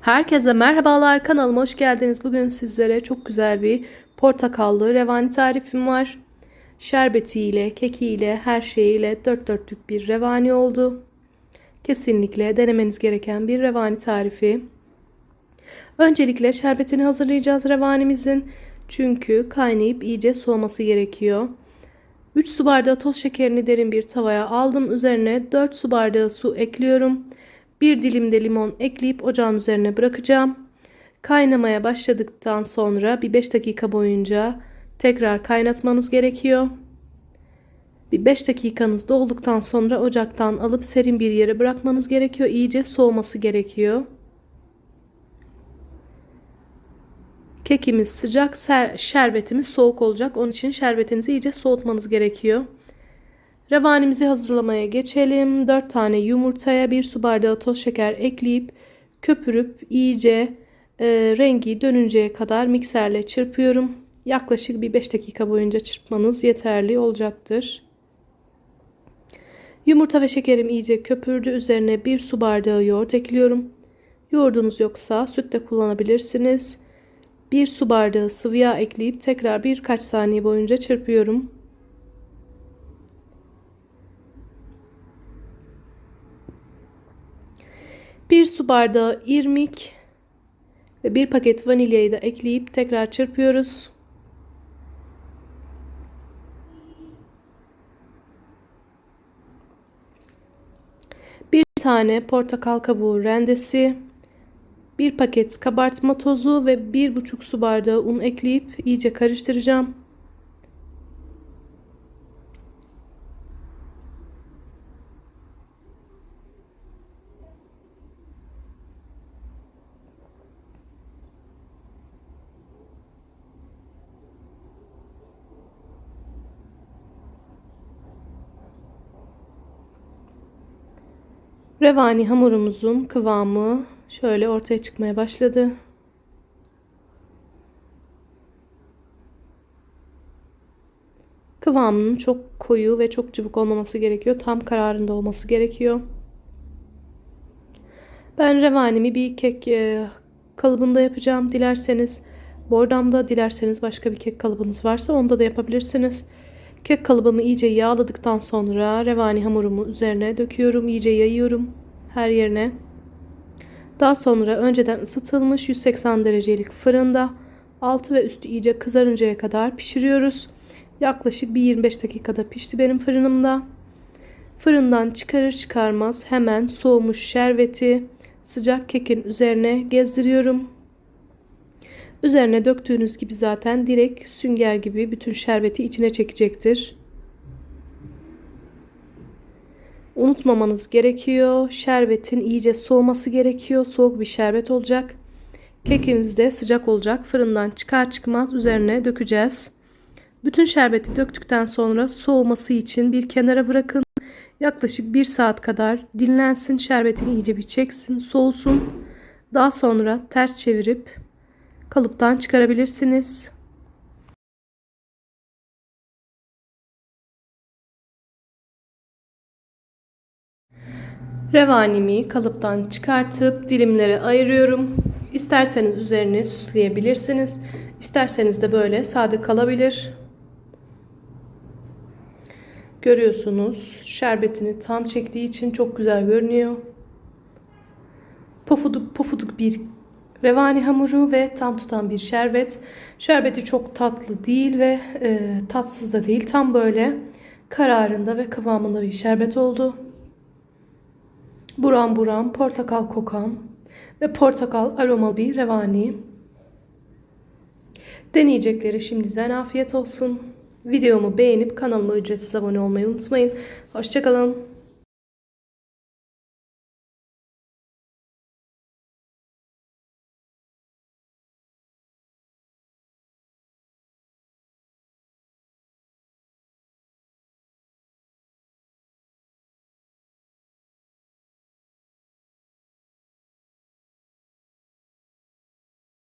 Herkese merhabalar kanalıma hoş geldiniz. Bugün sizlere çok güzel bir portakallı revani tarifim var. Şerbetiyle, kekiyle, her şeyiyle dört dörtlük bir revani oldu. Kesinlikle denemeniz gereken bir revani tarifi. Öncelikle şerbetini hazırlayacağız revanimizin. Çünkü kaynayıp iyice soğuması gerekiyor. 3 su bardağı toz şekerini derin bir tavaya aldım. Üzerine 4 su bardağı su ekliyorum. Bir dilim de limon ekleyip ocağın üzerine bırakacağım. Kaynamaya başladıktan sonra bir 5 dakika boyunca tekrar kaynatmanız gerekiyor. Bir 5 dakikanız dolduktan sonra ocaktan alıp serin bir yere bırakmanız gerekiyor. İyice soğuması gerekiyor. Kekimiz sıcak, şerbetimiz soğuk olacak. Onun için şerbetinizi iyice soğutmanız gerekiyor. Revanimizi hazırlamaya geçelim. 4 tane yumurtaya 1 su bardağı toz şeker ekleyip köpürüp iyice e, rengi dönünceye kadar mikserle çırpıyorum. Yaklaşık bir 5 dakika boyunca çırpmanız yeterli olacaktır. Yumurta ve şekerim iyice köpürdü. Üzerine 1 su bardağı yoğurt ekliyorum. Yoğurdunuz yoksa süt de kullanabilirsiniz. 1 su bardağı sıvı yağ ekleyip tekrar birkaç saniye boyunca çırpıyorum. Bir su bardağı irmik ve bir paket vanilyayı da ekleyip tekrar çırpıyoruz. Bir tane portakal kabuğu rendesi, bir paket kabartma tozu ve bir buçuk su bardağı un ekleyip iyice karıştıracağım. Revani hamurumuzun kıvamı şöyle ortaya çıkmaya başladı. Kıvamının çok koyu ve çok cıvık olmaması gerekiyor. Tam kararında olması gerekiyor. Ben revanimi bir kek e, kalıbında yapacağım. Dilerseniz bordamda, dilerseniz başka bir kek kalıbınız varsa onda da yapabilirsiniz. Kek kalıbımı iyice yağladıktan sonra revani hamurumu üzerine döküyorum. İyice yayıyorum her yerine. Daha sonra önceden ısıtılmış 180 derecelik fırında altı ve üstü iyice kızarıncaya kadar pişiriyoruz. Yaklaşık bir 25 dakikada pişti benim fırınımda. Fırından çıkarır çıkarmaz hemen soğumuş şerbeti sıcak kekin üzerine gezdiriyorum. Üzerine döktüğünüz gibi zaten direkt sünger gibi bütün şerbeti içine çekecektir. Unutmamanız gerekiyor. Şerbetin iyice soğuması gerekiyor. Soğuk bir şerbet olacak. Kekimiz de sıcak olacak. Fırından çıkar çıkmaz üzerine dökeceğiz. Bütün şerbeti döktükten sonra soğuması için bir kenara bırakın. Yaklaşık bir saat kadar dinlensin. Şerbetini iyice bir çeksin, soğusun. Daha sonra ters çevirip kalıptan çıkarabilirsiniz. Revanimi kalıptan çıkartıp dilimlere ayırıyorum. İsterseniz üzerini süsleyebilirsiniz. İsterseniz de böyle sade kalabilir. Görüyorsunuz şerbetini tam çektiği için çok güzel görünüyor. Pofuduk pofuduk bir revani hamuru ve tam tutan bir şerbet. Şerbeti çok tatlı değil ve e, tatsız da değil. Tam böyle kararında ve kıvamında bir şerbet oldu. Buram buram portakal kokan ve portakal aromalı bir revani. Deneyecekleri şimdiden afiyet olsun. Videomu beğenip kanalıma ücretsiz abone olmayı unutmayın. Hoşçakalın.